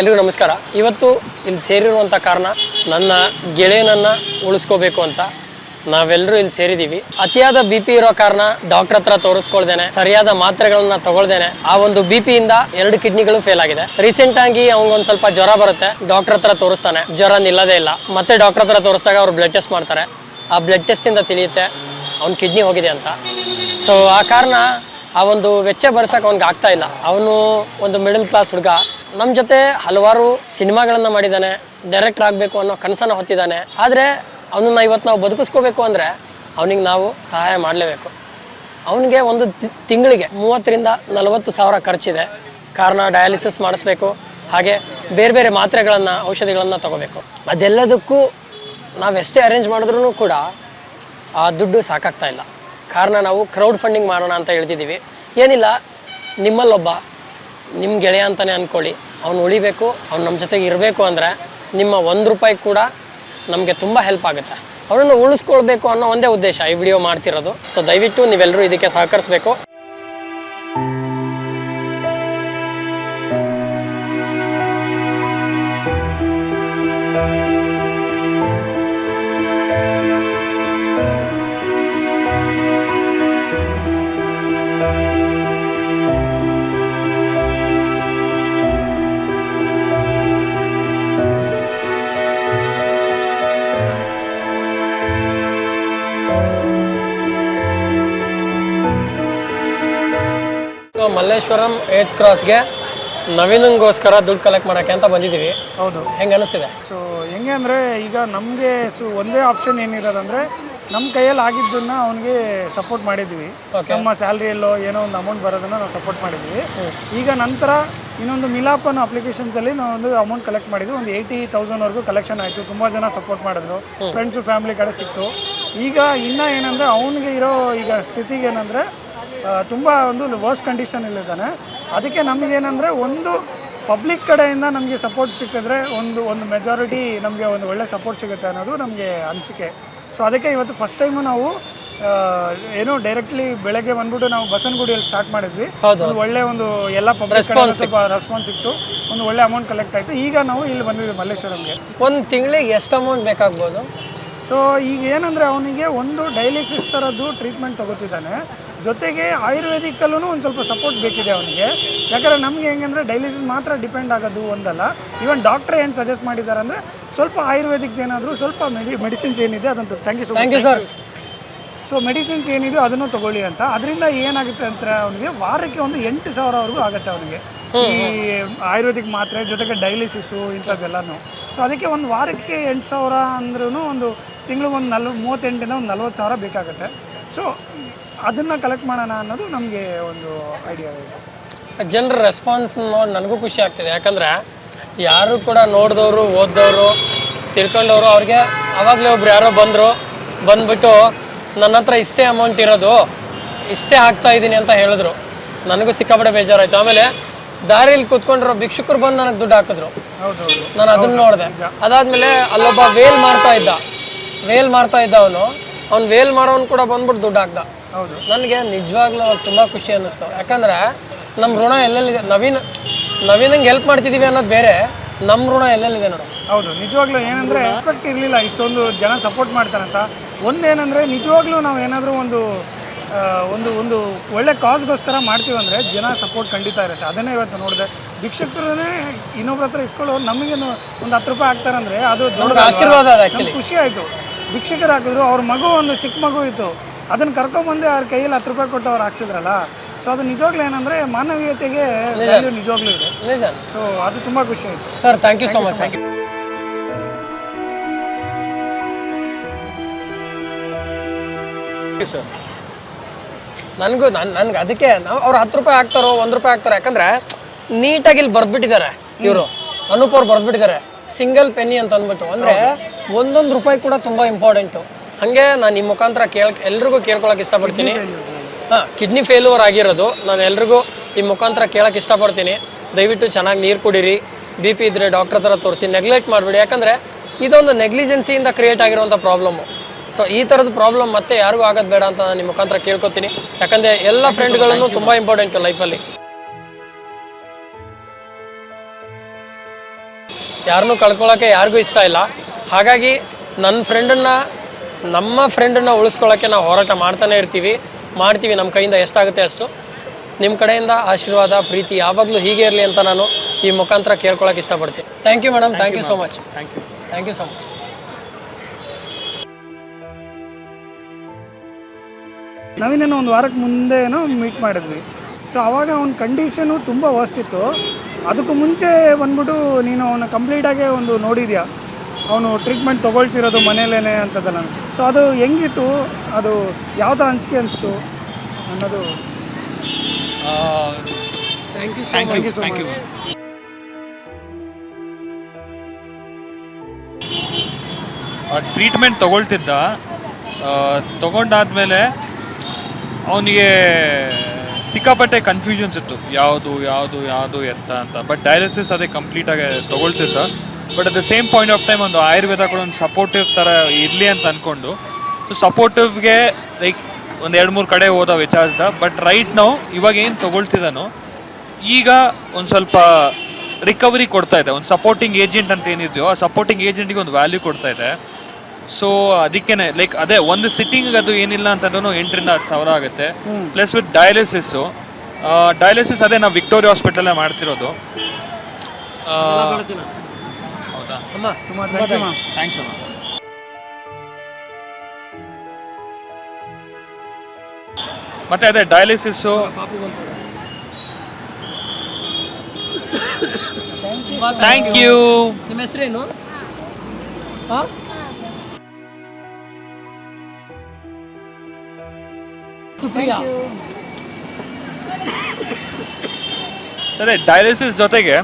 ಎಲ್ರಿಗೂ ನಮಸ್ಕಾರ. ಇವತ್ತು ಇಲ್ಲಿ ಸೇರಿರುವಂಥ ಕಾರಣ ನನ್ನ ಗೆಳೆಯನನ್ನು ಉಳಿಸ್ಕೋಬೇಕು ಅಂತ. ನಾವೆಲ್ಲರೂ ಇಲ್ಲಿ ಸೇರಿದ್ದೀವಿ. ಅತಿಯಾದ ಬಿ ಪಿ ಇರೋ ಕಾರಣ ಡಾಕ್ಟರ್ ಹತ್ರ ತೋರಿಸ್ಕೊಳ್ದೇನೆ, ಸರಿಯಾದ ಮಾತ್ರೆಗಳನ್ನ ತಗೊಳ್ದೇನೆ. ಆ ಒಂದು ಬಿ ಇಂದ ಎರಡು ಕಿಡ್ನಿಗಳು ಫೇಲ್ ಆಗಿದೆ. ರೀಸೆಂಟ್ ಆಗಿ ಅವ್ನಿಗೊಂದು ಸ್ವಲ್ಪ ಜ್ವರ ಬರುತ್ತೆ ಡಾಕ್ಟರ್ ಹತ್ರ ತೋರಿಸ್ತಾನೆ. ಜ್ವರ ನಿಲ್ಲದೇ ಇಲ್ಲ. ಮತ್ತೆ ಡಾಕ್ಟರ್ ಹತ್ರ ತೋರಿಸಿದಾಗ ಅವ್ರು ಬ್ಲಡ್ ಟೆಸ್ಟ್ ಮಾಡ್ತಾರೆ. ಆ ಬ್ಲಡ್ ಟೆಸ್ಟಿಂದ ತಿಳಿಯುತ್ತೆ, ಅವ್ನ ಕಿಡ್ನಿ ಹೋಗಿದೆ ಅಂತ. ಸೊ ಆ ಕಾರಣ ಆ ಒಂದು ವೆಚ್ಚ ಬರ್ಸಕ್ಕೆ ಅವ್ನಿಗೆ ಆಗ್ತಾ ಇಲ್ಲ. ಅವನು ಒಂದು ಮಿಡಲ್ ಕ್ಲಾಸ್ ಹುಡುಗ. ನಮ್ಮ ಜೊತೆ ಹಲವಾರು ಸಿನಿಮಾಗಳನ್ನು ಮಾಡಿದ್ದಾನೆ ಡೈರೆಕ್ಟರ್ ಆಗಬೇಕು ಅನ್ನೋ ಕನಸನ್ನು ಹೊತ್ತಿದ್ದಾನೆ ಆದರೆ ಅವನನ್ನ ಇವತ್ತು ನಾವು ಬದುಕಿಸ್ಕೋಬೇಕು ಅಂದರೆ ಅವನಿಗೆ ನಾವು ಸಹಾಯ ಮಾಡಲೇಬೇಕು. ಅವನಿಗೆ ಒಂದು ತಿಂಗಳಿಗೆ ಮೂವತ್ತರಿಂದ ನಲವತ್ತು ಸಾವಿರ ಖರ್ಚಿದೆ. ಕಾರಣ ಡಯಾಲಿಸಿಸ್ ಮಾಡಿಸ್ಬೇಕು. ಹಾಗೆ ಬೇರೆ ಬೇರೆ ಮಾತ್ರೆಗಳನ್ನು, ಔಷಧಿಗಳನ್ನು ತಗೋಬೇಕು. ಅದೆಲ್ಲದಕ್ಕೂ ನಾವೆಷ್ಟೇ ಅರೇಂಜ್ ಮಾಡಿದ್ರೂ ಕೂಡ ಆ ದುಡ್ಡು ಸಾಕಾಗ್ತಾ ಇಲ್ಲ. ಕಾರಣ ನಾವು ಕ್ರೌಡ್ ಫಂಡಿಂಗ್ ಮಾಡೋಣ ಅಂತ ಹೇಳ್ತಿದ್ದೀವಿ. ಏನಿಲ್ಲ, ನಿಮ್ಮಲ್ಲೊಬ್ಬ ನಿಮ್ಮ ಗೆಳೆಯ ಅಂತಲೇ ಅಂದ್ಕೊಳ್ಳಿ ಅವ್ನು ಉಳಿಬೇಕು, ಅವ್ನು ನಮ್ಮ ಜೊತೆಗೆ ಇರಬೇಕು ಅಂದರೆ ನಿಮ್ಮ ಒಂದು ರೂಪಾಯಿ ಕೂಡ ನಮಗೆ ತುಂಬ ಹೆಲ್ಪ್ ಆಗುತ್ತೆ. ಅವನನ್ನು ಉಳಿಸ್ಕೊಳ್ಬೇಕು ಅನ್ನೋ ಒಂದೇ ಉದ್ದೇಶ ಈ ವಿಡಿಯೋ ಮಾಡ್ತಿರೋದು. ಸೊ ದಯವಿಟ್ಟು ನೀವೆಲ್ಲರೂ ಇದಕ್ಕೆ ಸಹಕರಿಸಬೇಕು. ಮಲ್ಲೇಶ್ವರಂ ಏಟ್ ಕ್ರಾಸ್ಗೆ ನವೀನಂಗೋಸ್ಕರ ದುಡ್ಡು ಕಲೆಕ್ಟ್ ಮಾಡೋಕ್ಕೆ ಅಂತ ಬಂದಿದ್ದೀವಿ. ಹೌದು. ಹೆಂಗೆ ಅನಿಸ್ತಿದೆ? ಸೊ ಹೆಂಗೆ ಅಂದರೆ ಈಗ ನಮಗೆ ಸೊ ಒಂದೇ ಆಪ್ಷನ್ ಏನಿರೋದಂದರೆ ನಮ್ಮ ಕೈಯಲ್ಲಿ ಆಗಿದ್ದನ್ನ ಅವನಿಗೆ ಸಪೋರ್ಟ್ ಮಾಡಿದ್ವಿ ನಮ್ಮ ಸ್ಯಾಲ್ರಿಯಲ್ಲೋ ಏನೋ ಒಂದು ಅಮೌಂಟ್ ಬರೋದನ್ನ ನಾವು ಸಪೋರ್ಟ್ ಮಾಡಿದ್ವಿ ಈಗ ನಂತರ ಇನ್ನೊಂದು ಮಿಲಾಪನ್ ಅನ್ನೋ ಅಪ್ಲಿಕೇಶನ್ಸಲ್ಲಿ ನಾವು ಒಂದು ಅಮೌಂಟ್ ಕಲೆಕ್ಟ್ ಮಾಡಿದ್ವಿ. ಒಂದು ಏಯ್ಟಿ ತೌಸಂಡ್ವರೆಗೂ ಕಲೆಕ್ಷನ್ ಆಯಿತು. ತುಂಬ ಜನ ಸಪೋರ್ಟ್ ಮಾಡಿದ್ರು. ಫ್ರೆಂಡ್ಸು ಫ್ಯಾಮಿಲಿ ಕಡೆ ಸಿಕ್ತು. ಈಗ ಇನ್ನೂ ಏನಂದರೆ ಅವನಿಗೆ ಇರೋ ಈಗ ಸ್ಥಿತಿಗೆ ಏನಂದರೆ ತುಂಬ ಒಂದು ವರ್ಸ್ ಕಂಡೀಷನಲ್ಲಿದ್ದಾನೆ ಅದಕ್ಕೆ ನಮಗೇನೆಂದರೆ ಒಂದು ಪಬ್ಲಿಕ್ ಕಡೆಯಿಂದ ನಮಗೆ ಸಪೋರ್ಟ್ ಸಿಕ್ಕಿದ್ರೆ ಒಂದು ಒಂದು ಮೆಜಾರಿಟಿ ನಮಗೆ ಒಂದು ಒಳ್ಳೆ ಸಪೋರ್ಟ್ ಸಿಗುತ್ತೆ ಅನ್ನೋದು ನಮಗೆ ಅನಿಸಿಕೆ. ಸೊ ಅದಕ್ಕೆ ಇವತ್ತು ಫಸ್ಟ್ ಟೈಮು ನಾವು ಏನೋ ಡೈರೆಕ್ಟ್ಲಿ ಬೆಳಗ್ಗೆ ಬಂದ್ಬಿಟ್ಟು ನಾವು ಬಸನಗುಡಿಯಲ್ಲಿ ಸ್ಟಾರ್ಟ್ ಮಾಡಿದ್ವಿ. ಒಂದು ಒಳ್ಳೆ ಒಂದು ಎಲ್ಲ ಪಬ್ಲಿಕ್ ಸ್ವಲ್ಪ ರೆಸ್ಪಾನ್ಸ್ ಇತ್ತು ಒಂದು ಒಳ್ಳೆ ಅಮೌಂಟ್ ಕಲೆಕ್ಟ್ ಆಯಿತು. ಈಗ ನಾವು ಇಲ್ಲಿ ಬಂದಿದ್ವಿ ಮಲ್ಲೇಶ್ವರಂಗೆ. ಒಂದು ತಿಂಗಳಿಗೆ ಎಷ್ಟು ಅಮೌಂಟ್ ಬೇಕಾಗ್ಬೋದು? ಸೊ ಈಗ ಏನಂದರೆ ಅವನಿಗೆ ಒಂದು ಡೈಲಿಸಿಸ್ ಥರದ್ದು ಟ್ರೀಟ್ಮೆಂಟ್ ತಗೋತಿದ್ದಾನೆ. ಜೊತೆಗೆ ಆಯುರ್ವೇದಿಕಲ್ಲೂ ಒಂದು ಸ್ವಲ್ಪ ಸಪೋರ್ಟ್ ಬೇಕಿದೆ ಅವನಿಗೆ. ಯಾಕಂದರೆ ನಮಗೆ ಹೆಂಗಂದರೆ ಡೈಲಿಸಿಸ್ ಮಾತ್ರ ಡಿಪೆಂಡ್ ಆಗೋದು ಒಂದಲ್ಲ. ಈವನ್ ಡಾಕ್ಟ್ರ್ ಏನು ಸಜೆಸ್ಟ್ ಮಾಡಿದ್ದಾರೆ ಅಂದರೆ ಸ್ವಲ್ಪ ಆಯುರ್ವೇದಿಕ್ ಏನಾದರೂ ಸ್ವಲ್ಪ ಮೆಡಿ ಮೆಡಿಸಿನ್ಸ್ ಏನಿದೆ ಅದಂತೂ. Thank you so thank you sir so medicines ಏನಿದೆ ಅದನ್ನು ತಗೊಳ್ಳಿ ಅಂತ. ಅದರಿಂದ ಏನಾಗುತ್ತೆ ಅಂತ ಅವನಿಗೆ ವಾರಕ್ಕೆ ಒಂದು ಎಂಟು ಸಾವಿರವರೆಗೂ ಆಗುತ್ತೆ ಅವನಿಗೆ. ಈ ಆಯುರ್ವೇದಿಕ್ ಮಾತ್ರೆ ಜೊತೆಗೆ ಡೈಲಿಸಿಸು ಇಂಥದ್ದೆಲ್ಲನೂ. ಸೊ ಅದಕ್ಕೆ ಒಂದು ವಾರಕ್ಕೆ ಎಂಟು ಸಾವಿರ ಅಂದ್ರೂ ಒಂದು ತಿಂಗಳು ಒಂದು ನಲ್ವ ಮೂವತ್ತೆಂಟಿಂದ ಒಂದು ನಲ್ವತ್ತು ಸಾವಿರ ಬೇಕಾಗುತ್ತೆ. ಸೊ ಅದನ್ನು ಕಲೆಕ್ಟ್ ಮಾಡೋಣ ಅನ್ನೋದು ನಮಗೆ ಒಂದು ಐಡಿಯಾ ಇದೆ. ಜನರ ರೆಸ್ಪಾನ್ಸ್ ನೋಡಿ ನನಗೂ ಖುಷಿ ಆಗ್ತಿದೆ. ಯಾಕಂದರೆ ಯಾರು ಕೂಡ ನೋಡಿದವರು ಓದಿದವರು ತಿಳ್ಕೊಂಡವರು ಅವ್ರಿಗೆ ಆವಾಗಲೇ ಒಬ್ರು ಯಾರೋ ಬಂದರು ಬಂದ್ಬಿಟ್ಟು ನನ್ನ ಹತ್ರ ಇಷ್ಟೇ ಅಮೌಂಟ್ ಇರೋದು ಇಷ್ಟೇ ಹಾಕ್ತಾ ಇದ್ದೀನಿ ಅಂತ ಹೇಳಿದ್ರು. ನನಗೂ ಸಿಕ್ಕಾಪಟ್ಟೆ ಬೇಜಾರಾಯಿತು. ಆಮೇಲೆ ದಾರಿಯಲ್ಲಿ ಕೂತ್ಕೊಂಡಿರೋ ಭಿಕ್ಷುಕರು ಬಂದು ನನಗೆ ದುಡ್ಡು ಹಾಕಿದ್ರು. ನಾನು ಅದನ್ನ ನೋಡಿದೆ. ಅದಾದಮೇಲೆ ಅಲ್ಲೊಬ್ಬ ವೇಲ್ ಮಾಡ್ತಾ ಇದ್ದ. ವೇಲ್ ಮಾಡ್ತಾ ಇದ್ದ ಅವನು ಅವ್ನು ವೇಲ್ ಮಾಡೋನು ಕೂಡ ಬಂದ್ಬಿಟ್ಟು ದುಡ್ಡು ಹಾಕ್ದ. ನನಗೆ ನಿಜವಾಗ್ಲೂ ತುಂಬ ಖುಷಿ ಅನ್ನಿಸ್ತು. ಯಾಕಂದ್ರೆ ನಮ್ಮ ಋಣ ಎಲ್ಲೆಲ್ಲಿದೆ? ನವೀನ್ ನವೀನಂಗೆ ಹೆಲ್ಪ್ ಮಾಡ್ತಿದ್ದೀವಿ ಅನ್ನೋದು ಬೇರೆ ನಮ್ಮ ಋಣ ಎಲ್ಲೆಲ್ಲಿದೆ ನೋಡು. ಹೌದು ನಿಜವಾಗ್ಲೂ ಏನಂದರೆ ಎಕ್ಸ್ಪೆಕ್ಟ್ ಇರಲಿಲ್ಲ. ಇಷ್ಟೊಂದು ಜನ ಸಪೋರ್ಟ್ ಮಾಡ್ತಾರಂತ. ಒಂದೇನಂದರೆ ನಿಜವಾಗ್ಲೂ ನಾವು ಏನಾದರೂ ಒಂದು ಒಂದು ಒಂದು ಒಳ್ಳೆ ಕಾಸ್ಗೋಸ್ಕರ ಮಾಡ್ತೀವಿ ಅಂದರೆ ಜನ ಸಪೋರ್ಟ್ ಖಂಡಿತ ಇರುತ್ತೆ. ಅದನ್ನೇ ಇವತ್ತು ನೋಡಿದೆ. ಭಿಕ್ಷಕರನ್ನೇ ಇನ್ನೊಬ್ರ ಹತ್ರ ಇಸ್ಕೊಳ್ಳೋ ನಮಗೇನು ಒಂದು ಹತ್ತು ರೂಪಾಯಿ ಹಾಕ್ತಾರಂದ್ರೆ ಅದು ದೊಡ್ಡ ಆಶೀರ್ವಾದ ಖುಷಿ ಆಯಿತು. ಭಿಕ್ಷಕರು ಹಾಕಿದ್ರು ಅವ್ರ ಮಗು ಒಂದು ಚಿಕ್ಕ ಮಗು ಇತ್ತು. ಅದನ್ನು ಕರ್ಕೊಂಬಂದು ಅವ್ರ ಕೈಯಲ್ಲಿ ಹತ್ತು ರೂಪಾಯಿ ಕೊಟ್ಟು ಅವ್ರು ಹಾಕ್ಸಿದ್ರಲ್ಲ ಸೊ ಅದು ನಿಜವಾಗ್ಲೂ ಏನಂದರೆ ಮಾನವೀಯತೆಗೆ value ನಿಜವಾಗ್ಲೂ ಇದೆ. ನಿಜ ಸೊ ಅದು ತುಂಬ ಖುಷಿ ಆಯಿತು. Sir thank you so much sir ನನಗೂ ನನ್ ನನ್ಗೆ ಅದಕ್ಕೆ ನಾವು ಅವ್ರು ಹತ್ತು ರೂಪಾಯಿ ಹಾಕ್ತಾರೋ ಒಂದು ರೂಪಾಯಿ ಹಾಕ್ತಾರೋ ಯಾಕಂದ್ರೆ ನೀಟಾಗಿ ಇಲ್ಲಿ ಬರ್ದ್ಬಿಟ್ಟಿದ್ದಾರೆ ಇವರು. ಅನೂಪ್ ಅವ್ರು ಬರ್ದ್ಬಿಟ್ಟಿದ್ದಾರೆ. ಸಿಂಗಲ್ ಪೆನ್ನಿ ಅಂತ ಅಂದ್ಬಿಟ್ಟು. ಅಂದರೆ ಒಂದೊಂದು ರೂಪಾಯಿ ಕೂಡ ತುಂಬ ಇಂಪಾರ್ಟೆಂಟು ಹಾಗೆ ನಾನು ನಿಮ್ಮ ಮುಖಾಂತರ ಕೇಳ ಎಲ್ರಿಗೂ ಕೇಳ್ಕೊಳಕ್ಕೆ ಇಷ್ಟಪಡ್ತೀನಿ. ಹಾಂ ಕಿಡ್ನಿ ಫೇಲ್ಯೂರ್ ಆಗಿರೋದು. ನಾನು ಎಲ್ರಿಗೂ ಈ ಮುಖಾಂತರ ಕೇಳಕ್ಕೆ ಇಷ್ಟಪಡ್ತೀನಿ. ದಯವಿಟ್ಟು ಚೆನ್ನಾಗಿ ನೀರು ಕುಡೀರಿ. ಬಿ ಪಿ ಇದ್ದರೆ ಡಾಕ್ಟರ್ ಹತ್ರ ತೋರಿಸಿ. ನೆಗ್ಲೆಕ್ಟ್ ಮಾಡಿಬಿಡಿ. ಯಾಕಂದರೆ ಇದೊಂದು ನೆಗ್ಲಿಜೆನ್ಸಿಯಿಂದ ಕ್ರಿಯೇಟ್ ಆಗಿರುವಂಥ ಪ್ರಾಬ್ಲಮ್ಮು ಸೊ ಈ ಥರದ ಪ್ರಾಬ್ಲಮ್ ಮತ್ತೆ ಯಾರಿಗೂ ಆಗೋದು ಬೇಡ ಅಂತ ನಾನು ನಿಮ್ಮ ಮುಖಾಂತರ ಕೇಳ್ಕೊತೀನಿ. ಯಾಕಂದರೆ ಎಲ್ಲ ಫ್ರೆಂಡ್ಗಳನ್ನು ತುಂಬ ಇಂಪಾರ್ಟೆಂಟು ಲೈಫಲ್ಲಿ ಯಾರನ್ನೂ ಕಳ್ಕೊಳ್ಳೋಕ್ಕೆ ಯಾರಿಗೂ ಇಷ್ಟ ಇಲ್ಲ. ಹಾಗಾಗಿ ನನ್ನ ಫ್ರೆಂಡನ್ನು ನಮ್ಮ ಫ್ರೆಂಡನ್ನ ಉಳಿಸ್ಕೊಳ್ಳೋಕ್ಕೆ ನಾವು ಹೋರಾಟ ಮಾಡ್ತಾನೆ ಇರ್ತೀವಿ. ಮಾಡ್ತೀವಿ. ನಮ್ಮ ಕೈಯಿಂದ ಎಷ್ಟಾಗುತ್ತೆ ಅಷ್ಟು. ನಿಮ್ಮ ಕಡೆಯಿಂದ ಆಶೀರ್ವಾದ ಪ್ರೀತಿ ಯಾವಾಗಲೂ ಹೀಗೆ ಇರಲಿ ಅಂತ ನಾನು ಈ ಮುಖಾಂತರ ಕೇಳ್ಕೊಳಕ್ಕೆ ಇಷ್ಟಪಡ್ತೀನಿ. Thank you madam thank you so much thank you thank you so much ನಾವಿನ್ನೇನೋ ಒಂದು ವಾರಕ್ಕೆ ಮುಂದೆನೋ ಮೀಟ್ ಮಾಡಿದ್ವಿ. ಸೊ ಅವಾಗ ಅವ್ನ ಕಂಡೀಷನು ತುಂಬ ವರ್ಸ್ಟ್ ಇತ್ತು. ಅದಕ್ಕೂ ಮುಂಚೆ ಬಂದ್ಬಿಟ್ಟು ನೀನು ಅವನ ಕಂಪ್ಲೀಟಾಗೆ ಒಂದು ನೋಡಿದ್ಯಾ? ಅವನು ಟ್ರೀಟ್ಮೆಂಟ್ ತೊಗೊಳ್ತಿರೋದು ಅಂತದ ಅಂತದಲ್ಲ ಸೊ ಅದು ಹೆಂಗಿತ್ತು? ಅದು ಯಾವ ಥರ ಅನಿಸಿಕೆ ಅನಿಸ್ತು? ಅನ್ನೋದು. Thank you thank you so you treatment ತಗೊಳ್ತಿದ್ದ. ಆ, ತಗೊಂಡಾದ್ಮೇಲೆ ಅವನಿಗೆ ಸಿಕ್ಕಾಪಟ್ಟೆ ಕನ್ಫ್ಯೂಷನ್ಸ್ ಇತ್ತು. ಯಾವುದು ಯಾವುದು ಯಾವುದು ಎತ್ತ ಅಂತ. ಬಟ್ ಡಯಾಲಿಸಿಸ್ ಅದೇ ಕಂಪ್ಲೀಟಾಗಿ ತಗೊಳ್ತಿದ್ದ. But at the same point of time ಒಂದು ಆಯುರ್ವೇದ ಕೂಡ ಒಂದು ಸಪೋರ್ಟಿವ್ ಥರ ಇರಲಿ ಅಂತ ಅಂದ್ಕೊಂಡು ಸೊ ಸಪೋರ್ಟಿವ್ಗೆ ಲೈಕ್ ಒಂದು ಎರಡು ಮೂರು ಕಡೆ ಹೋದ ವಿಚಾರಿಸ್ದ ಬಟ್ ರೈಟ್ ನಾವು ಇವಾಗ ಏನು ತೊಗೊಳ್ತಿದ್ದಾನೋ ಈಗ ಒಂದು ಸ್ವಲ್ಪ ರಿಕವರಿ ಕೊಡ್ತಾ ಇದೆ. ಒಂದು ಸಪೋರ್ಟಿಂಗ್ ಏಜೆಂಟ್ ಅಂತ ಏನಿದೆಯೋ ಆ ಸಪೋರ್ಟಿಂಗ್ ಏಜೆಂಟಿಗೆ ಒಂದು ವ್ಯಾಲ್ಯೂ ಕೊಡ್ತಾ ಇದೆ. ಸೊ ಅದಕ್ಕೇನೆ ಲೈಕ್ ಅದೇ ಒಂದು ಸಿಟ್ಟಿಂಗ್ ಅದು ಏನಿಲ್ಲ ಅಂತಂದ್ರೂ ಎಂಟರಿಂದ ಹತ್ತು ಸಾವಿರ ಆಗುತ್ತೆ. ಪ್ಲಸ್ ವಿತ್ ಡಯಾಲಿಸಿಸ್ಸು ಡಯಾಲಿಸಿಸ್ ಅದೇ ನಾವು ವಿಕ್ಟೋರಿಯಾ ಹಾಸ್ಪಿಟಲೇ ಮಾಡ್ತಿರೋದು. ಅಮ್ಮ ತುಂಬ ಥ್ಯಾಂಕ್ ಯು ಥ್ಯಾಂಕ್ಸ್ ಅಮ್ಮ. ಮತ್ತೆ ಅದೇ ಡಯಾಲಿಸಿಸ್ ಥ್ಯಾಂಕ್ ಯು ನಿಮ್ಮ ಹೆಸರೇನು? ಹಾಂ. ಸುಪ್ರಿಯಾ. ಅದೇ ಡಯಾಲಿಸಿಸ್ ಜೊತೆಗೆ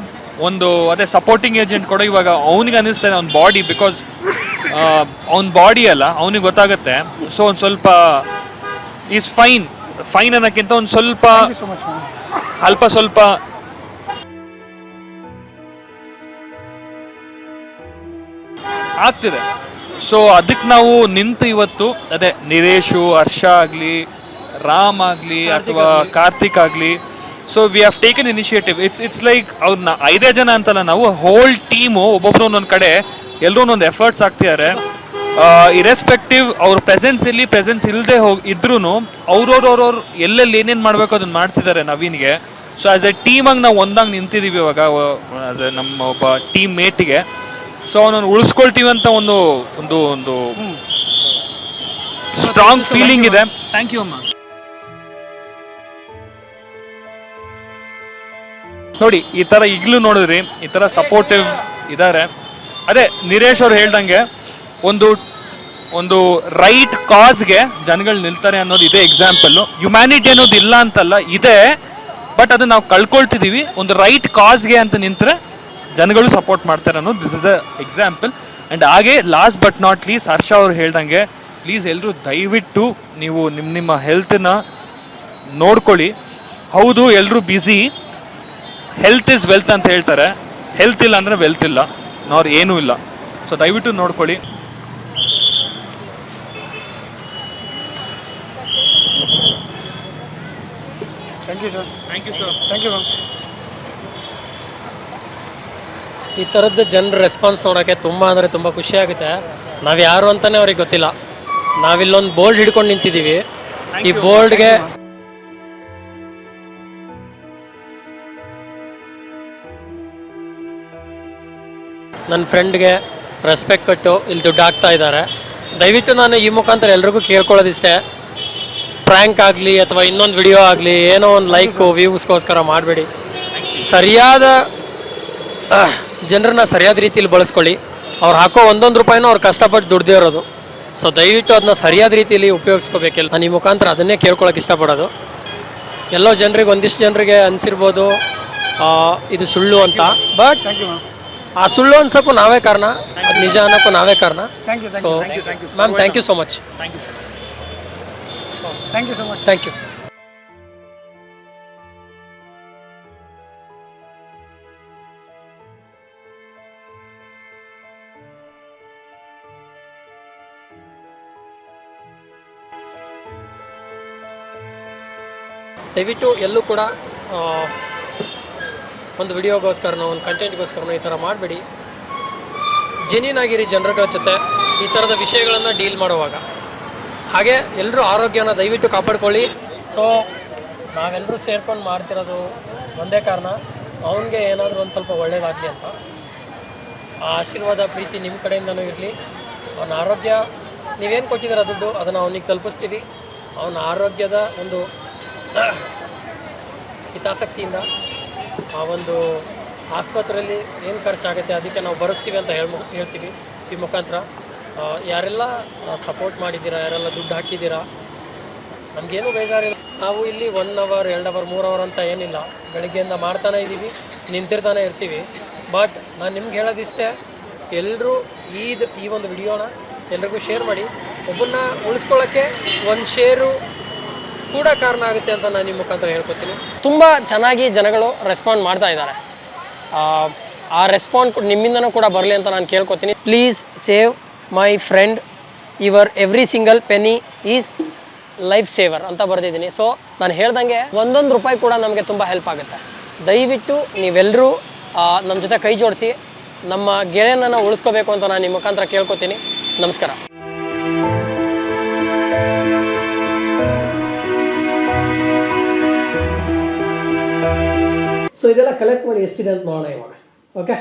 ಒಂದು ಅದೇ ಸಪೋರ್ಟಿಂಗ್ ಏಜೆಂಟ್ ಕೂಡ ಇವಾಗ ಅವನಿಗೆ ಅನ್ನಿಸ್ತಾನೆ ಅವ್ನ ಬಾಡಿ ಬಿಕಾಸ್ ಅವ್ನ ಬಾಡಿ ಅಲ್ಲ ಅವನಿಗೆ ಗೊತ್ತಾಗುತ್ತೆ. ಸೊ ಒಂದು ಸ್ವಲ್ಪ ಈಸ್ ಫೈನ್ ಫೈನ್ ಅನ್ನೋಕ್ಕಿಂತ ಒಂದು ಸ್ವಲ್ಪ ಅಲ್ಪ ಸ್ವಲ್ಪ ಆಗ್ತಿದೆ. ಸೊ ಅದಕ್ಕೆ ನಾವು ನಿಂತು ಇವತ್ತು ಅದೇ ನಿರೇಶು ಹರ್ಷ ಆಗಲಿ ರಾಮ್ ಆಗಲಿ ಅಥವಾ ಕಾರ್ತಿಕ್ ಆಗಲಿ so we have taken initiative it's it's like ಅವ್ರನ್ನ ಐದೇ ಜನ ಅಂತಲ್ಲ ನಾವು ಹೋಲ್ ಟೀಮು ಒಬ್ಬೊಬ್ರು ಒಂದೊಂದು ಕಡೆ ಎಲ್ಲರೂ ಒಂದೊಂದು ಎಫರ್ಟ್ಸ್ ಆಗ್ತಿದ್ದಾರೆ ಇರೆಸ್ಪೆಕ್ಟಿವ್ ಅವ್ರ ಪ್ರೆಸೆನ್ಸ್ ಇಲ್ಲಿ ಪ್ರೆಸೆನ್ಸ್ ಇಲ್ಲದೆ ಹೋಗಿ ಇದ್ರೂ ಅವ್ರವ್ರವ್ರವ್ರು ಎಲ್ಲೆಲ್ಲಿ ಏನೇನು ಮಾಡಬೇಕು ಅದನ್ನು ಮಾಡ್ತಿದ್ದಾರೆ ನವೀನ್ಗೆ. ಸೊ ಆ್ಯಸ್ ಎ ಟೀಮಾಗಿ ನಾವು ಒಂದಾಗಿ ನಿಂತಿದ್ದೀವಿ ಇವಾಗ ಆ್ಯಸ್ ಎ ನಮ್ಮ ಒಬ್ಬ ಟೀಮ್ ಮೇಟಿಗೆ ಸೊ ಅವನನ್ನು ಉಳಿಸ್ಕೊಳ್ತೀವಿ ಅಂತ ಒಂದು ಒಂದು ಒಂದು ಸ್ಟ್ರಾಂಗ್ ಫೀಲಿಂಗ್ ಇದೆ. ಥ್ಯಾಂಕ್ ಯು ಅಮ್ಮ. ನೋಡಿ, ಈ ಥರ ಈಗಲೂ ನೋಡಿದ್ರಿ, ಈ ಥರ ಸಪೋರ್ಟಿವ್ ಇದ್ದಾರೆ ಅದೇ, ನಿರೇಶ್ ಅವ್ರು ಹೇಳ್ದಂಗೆ ಒಂದು ಒಂದು ರೈಟ್ ಕಾಸ್ಗೆ ಜನಗಳು ನಿಲ್ತಾರೆ ಅನ್ನೋದು ಇದೇ ಎಕ್ಸಾಂಪಲ್ಲು ಹ್ಯುಮ್ಯಾನಿಟಿ ಅನ್ನೋದು ಇಲ್ಲ ಅಂತಲ್ಲ, ಇದೆ. ಬಟ್ ಅದು ನಾವು ಕಳ್ಕೊಳ್ತಿದ್ದೀವಿ ಒಂದು ರೈಟ್ ಕಾಸ್ಗೆ ಅಂತ ನಿಂತರೆ ಜನಗಳು ಸಪೋರ್ಟ್ ಮಾಡ್ತಾರೆ ಅನ್ನೋದು this is a example and ಹಾಗೆ last but not least Harsha ಅವ್ರು ಹೇಳ್ದಂಗೆ ಪ್ಲೀಸ್ ಎಲ್ಲರೂ ದಯವಿಟ್ಟು ನೀವು ನಿಮ್ಮ ನಿಮ್ಮ ಹೆಲ್ತನ್ನ ನೋಡ್ಕೊಳ್ಳಿ. ಹೌದು ಎಲ್ಲರೂ ಬ್ಯುಸಿ ಹೆಲ್ತ್ ಇಸ್ ವೆಲ್ತ್ ಅಂತ ಹೇಳ್ತಾರೆ. ಹೆಲ್ತ್ ಇಲ್ಲ ಅಂದರೆ ವೆಲ್ತ್ ಇಲ್ಲ. ಅವ್ರು ಏನೂ ಇಲ್ಲ. ಸೊ ದಯವಿಟ್ಟು ನೋಡ್ಕೊಳ್ಳಿ. Thank you sir thank you sir thank you ma'am ಈ ಥರದ್ದು ಜನರ ರೆಸ್ಪಾನ್ಸ್ ನೋಡೋಕ್ಕೆ ತುಂಬ ಅಂದರೆ ತುಂಬ ಖುಷಿ ಆಗುತ್ತೆ. ನಾವು ಯಾರು ಅಂತಲೇ ಅವ್ರಿಗೆ ಗೊತ್ತಿಲ್ಲ. ನಾವಿಲ್ಲೊಂದು ಬೋರ್ಡ್ ಹಿಡ್ಕೊಂಡು ನಿಂತಿದ್ದೀವಿ. ಈ ಬೋರ್ಡ್ಗೆ ನನ್ನ ಫ್ರೆಂಡ್ಗೆ ರೆಸ್ಪೆಕ್ಟ್ ಕೊಟ್ಟು ಇಲ್ಲಿ ದುಡ್ಡು ಹಾಕ್ತಾ ಇದ್ದಾರೆ. ದಯವಿಟ್ಟು ನಾನು ಈ ಮುಖಾಂತರ ಎಲ್ರಿಗೂ ಕೇಳ್ಕೊಳ್ಳೋದಿಷ್ಟೇ. ಪ್ರ್ಯಾಂಕ್ ಆಗಲಿ ಅಥವಾ ಇನ್ನೊಂದು ವಿಡಿಯೋ ಆಗಲಿ, ಏನೋ ಒಂದು ಲೈಕು ವ್ಯೂಸ್ಗೋಸ್ಕರ ಮಾಡಬೇಡಿ. ಸರಿಯಾದ, ಜನರನ್ನ ಸರಿಯಾದ ರೀತಿಯಲ್ಲಿ ಬಳಸ್ಕೊಳ್ಳಿ. ಅವ್ರು ಹಾಕೋ ಒಂದೊಂದು ರೂಪಾಯಿನೂ ಅವ್ರು ಕಷ್ಟಪಟ್ಟು ದುಡ್ದೇ ಇರೋದು. ಸೊ ದಯವಿಟ್ಟು ಅದನ್ನ ಸರಿಯಾದ ರೀತಿಯಲ್ಲಿ ಉಪಯೋಗಿಸ್ಕೋಬೇಕಿಲ್ಲ. ನಾನು ಈ ಮುಖಾಂತರ ಅದನ್ನೇ ಕೇಳ್ಕೊಳಕ್ಕೆ ಇಷ್ಟಪಡೋದು. ಎಲ್ಲೋ ಜನರಿಗೆ, ಒಂದಿಷ್ಟು ಜನರಿಗೆ ಅನಿಸಿರ್ಬೋದು. ಇದು ಸುಳ್ಳು ಅಂತ. ಬಟ್ ಥ್ಯಾಂಕ್ ಯು ಆ ಸುಳ್ಳು ಅನ್ಸೋಕ್ಕೂ ನಾವೇ ಕಾರಣ ಅದು ನಿಜ ಅನ್ನೋಕ್ಕೂ ನಾವೇ ಕಾರಣ thank you so thank you thank you ma'am thank you so much thank you thank you so much thank you ದಯವಿಟ್ಟು ಎಲ್ಲೂ ಕೂಡ ಆ, ಒಂದು ವಿಡಿಯೋಗೋಸ್ಕರನೋ ಒಂದು ಕಂಟೆಂಟ್ಗೋಸ್ಕರನೋ ಈ ಥರ ಮಾಡಬೇಡಿ. ಜೆನ್ಯೂನ್ ಆಗಿರಿ ಜನರುಗಳ ಜೊತೆ ಈ ಥರದ ವಿಷಯಗಳನ್ನು ಡೀಲ್ ಮಾಡುವಾಗ. ಹಾಗೆ ಎಲ್ಲರೂ ಆರೋಗ್ಯನ ದಯವಿಟ್ಟು ಕಾಪಾಡ್ಕೊಳ್ಳಿ. ಸೊ ನಾವೆಲ್ಲರೂ ಸೇರ್ಕೊಂಡು ಮಾಡ್ತಿರೋದು ಒಂದೇ ಕಾರಣ, ಅವನಿಗೆ ಏನಾದರೂ ಒಂದು ಸ್ವಲ್ಪ ಒಳ್ಳೇದಾಗಲಿ ಅಂತ. ಆ ಆಶೀರ್ವಾದ, ಪ್ರೀತಿ ನಿಮ್ಮ ಕಡೆಯಿಂದನೂ ಇರಲಿ. ಅವನ ಆರೋಗ್ಯ, ನೀವೇನು ಕೊಟ್ಟಿದ್ದೀರ ದುಡ್ಡು, ಅದನ್ನು ಅವನಿಗೆ ತಲುಪಿಸ್ತೀವಿ. ಅವನ ಆರೋಗ್ಯದ ಒಂದು ಹಿತಾಸಕ್ತಿಯಿಂದ ಆ ಒಂದು ಆಸ್ಪತ್ರೆಯಲ್ಲಿ ಏನು ಖರ್ಚಾಗುತ್ತೆ ಅದಕ್ಕೆ ನಾವು ಬರೆಸ್ತೀವಿ ಅಂತ ಹೇಳ್ ಹೇಳ್ತೀವಿ ಈ ಮುಖಾಂತರ. ಯಾರೆಲ್ಲ ಸಪೋರ್ಟ್ ಮಾಡಿದ್ದೀರಾ, ಯಾರೆಲ್ಲ ದುಡ್ಡು ಹಾಕಿದ್ದೀರಾ? ನಮಗೇನು ಬೇಜಾರಿಲ್ಲ. ನಾವು ಇಲ್ಲಿ ಒನ್ ಅವರ್ ಎರಡು ಅವರ್ ಮೂರು ಅವರ್ ಅಂತ ಏನಿಲ್ಲ. ಬೆಳಗ್ಗೆಯಿಂದ ಮಾಡ್ತಾನೆ ಇದ್ದೀವಿ, ನಿಂತಿರ್ತಾನೆ ಇರ್ತೀವಿ. ಬಟ್ ನಾನು ನಿಮ್ಗೆ ಹೇಳೋದಿಷ್ಟೇ ಎಲ್ಲರೂ ಈದ್, ಈ ಒಂದು ವಿಡಿಯೋನ ಎಲ್ರಿಗೂ ಶೇರ್ ಮಾಡಿ. ಒಬ್ಬನ್ನ ಉಳಿಸ್ಕೊಳ್ಳೋಕ್ಕೆ ಒಂದು ಶೇರು ಕೂಡ ಕಾರಣ ಆಗುತ್ತೆ ಅಂತ ನಾನು ನಿಮ್ಮ ಮುಖಾಂತರ ಹೇಳ್ಕೊತೀನಿ. ತುಂಬ ಚೆನ್ನಾಗಿ ಜನಗಳು ರೆಸ್ಪಾಂಡ್ ಮಾಡ್ತಾ ಇದ್ದಾರೆ. ಆ, ರೆಸ್ಪಾಂಡ್ ನಿಮ್ಮಿಂದನೂ ಕೂಡ ಬರಲಿ ಅಂತ ನಾನು ಕೇಳ್ಕೊತೀನಿ. Please save my friend your every single penny is life saver ಅಂತ ಬರೆದಿದ್ದೀನಿ. ಸೊ ನಾನು ಹೇಳ್ದಂಗೆ ಒಂದೊಂದು ರೂಪಾಯಿ ಕೂಡ ನಮಗೆ ತುಂಬ ಹೆಲ್ಪ್ ಆಗುತ್ತೆ. ದಯವಿಟ್ಟು ನೀವೆಲ್ಲರೂ ನಮ್ಮ ಜೊತೆ ಕೈ ಜೋಡಿಸಿ ನಮ್ಮ ಗೆಳೆಯನನ್ನು ಉಳಿಸ್ಕೋಬೇಕು ಅಂತ ನಾನು ನಿಮ್ಮ ಮುಖಾಂತರ ಕೇಳ್ಕೊತೀನಿ. ನಮಸ್ಕಾರ. ಸೊ ಇದೆಲ್ಲ ಕಲೆಕ್ಟ್ ಮಾಡಿ ಎಷ್ಟಿದೆ ಅಂತ ನೋಡೋಣ ಇವಾಗ. ಓಕೆ